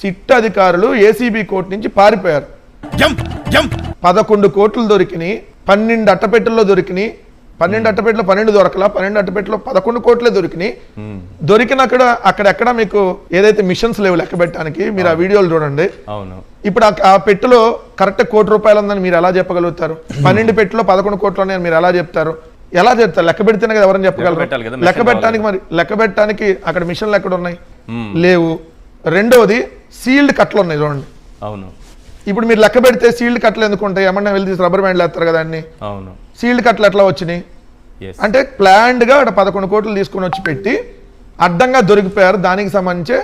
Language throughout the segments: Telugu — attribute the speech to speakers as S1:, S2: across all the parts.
S1: సిట్ అధికారులు ఏసీబీ కోర్టు నుంచి పారిపోయారు.
S2: Jump jump.
S1: పదకొండు కోట్లు దొరికినాయి పన్నెండు అట్టపెట్టెల్లో దొరికినాయి పన్నెండు అట్టపెట్టెలో పన్నెండు దొరకలా పన్నెండు అట్టపెట్టెలో పదకొండు కోట్లే దొరికినాయి. దొరికిన అక్కడ అక్కడెక్కడ మీకు ఏదైతే మిషన్స్ లేవు లెక్క పెట్టడానికి మీరు ఆ వీడియోలు చూడండి.
S3: అవును.
S1: ఇప్పుడు ఆ- పెట్టెలో కరెక్ట్ కోటి రూపాయలు ఉందని మీరు ఎలా చెప్పగలుగుతారు? పన్నెండు పెట్టెలో పదకొండు కోట్లు ఉన్నాయని మీరు ఎలా చెప్తారు? ఎలా చెప్తారు? లెక్క పెడితేనే కదా ఎవరైనా చెప్పగలరు. లెక్క పెట్టడానికి మరి లెక్క పెట్టడానికి అక్కడ మిషన్లు ఎక్కడ ఉన్నాయి? లేవు. రెండోది సీల్డ్ కట్టలు ఉన్నాయి చూడండి.
S3: అవును.
S1: ఇప్పుడు మీరు లెక్క పెడితే సీల్డ్ కట్టలు ఎందుకు ఉంటాయి? ఏమన్నా వెళ్ళి తీసి రబ్బర్ బ్యాండ్లు వేస్తారు కదా అన్ని.
S3: అవును.
S1: సీల్డ్ కట్టలు ఎట్లా వచ్చినాయి? అంటే planned గా అక్కడ పదకొండు కోట్లు తీసుకొని వచ్చి పెట్టి అడ్డంగా దొరికిపోయారు దానికి సంబంధించి.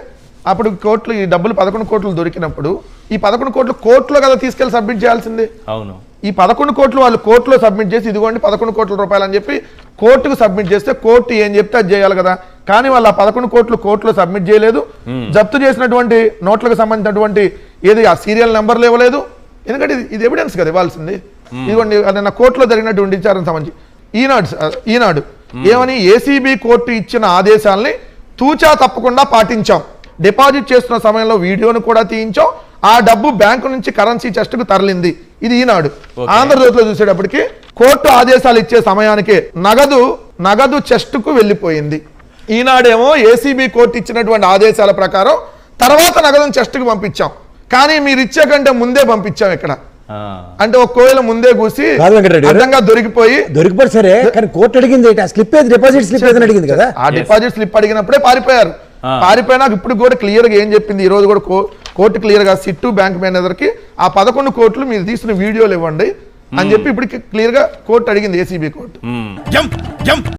S1: అప్పుడు కోట్లు ఈ డబ్బులు పదకొండు కోట్లు దొరికినప్పుడు ఈ పదకొండు కోట్లు కోర్టులో కదా తీసుకెళ్ళి సబ్మిట్ చేయాల్సింది?
S3: అవును.
S1: ఈ పదకొండు కోట్లు వాళ్ళు కోర్టులో సబ్మిట్ చేసి ఇదిగోండి పదకొండు కోట్ల రూపాయలు అని చెప్పి కోర్టుకు సబ్మిట్ చేస్తే కోర్టు ఏం చెప్తే అది చేయాలి కదా. కానీ వాళ్ళు ఆ పదకొండు కోట్లు కోర్టులో సబ్మిట్ చేయలేదు. జప్తు చేసినటువంటి నోట్లకు సంబంధించినటువంటి ఏది ఆ సీరియల్ నెంబర్లు ఇవ్వలేదు ఎందుకంటే ఇది- ఇది ఎవిడెన్స్ కదా ఇవ్వాల్సింది. ఇదిగోండి నిన్న కోర్టులో జరిగినటువంటి విచారణ సంబంధించి ఈనాడు ఈనాడు. ఏమని? ఏసీబీ కోర్టు ఇచ్చిన ఆదేశాలని తూచా తప్పకుండా పాటించాం. డిపాజిట్ చేస్తున్న సమయంలో వీడియోను కూడా తీయించాం. ఆ డబ్బు బ్యాంకు నుంచి కరెన్సీ చెస్ట్కు తరలింది. ఇది ఈనాడు. ఆంధ్రజ్యోతిలో చూసేటప్పటికి కోర్టు ఆదేశాలు ఇచ్చే సమయానికే నగదు నగదు చెస్ట్కు వెళ్ళిపోయింది. ఈనాడేమో ఏసీబీ కోర్టు ఇచ్చినటువంటి ఆదేశాల ప్రకారం తర్వాత నగదును చెస్ట్కు పంపించాం. కానీ మీరు ఇచ్చే కంటే ముందే పంపించాం ఇక్కడ.
S3: ఆ,
S1: అంటే ఒక కోయిల ముందే కూసి దొరికిపోయి
S4: దొరికిపోయి సరే కానీ కోర్టు అడిగింది స్లిప్ ఏది? డిపాజిట్ స్లిప్ అడిగింది కదా?
S1: ఆ డిపాజిట్ స్లిప్ అడిగినప్పుడే పారిపోయారు. పారిపోయినాక ఇప్పుడు కూడా క్లియర్గా ఏం చెప్పింది? ఈ రోజు కూడా కోర్టు క్లియర్గా సిట్టు బ్యాంక్ మేనేజర్కి ఆ పదకొండు కోట్లు మీరు తీసిన వీడియోలు ఇవ్వండి అని చెప్పి ఇప్పుడు క్లియర్గా కోర్టు అడిగింది ఏసీబీ కోర్టు.
S3: మ్మ్.
S2: Jump jump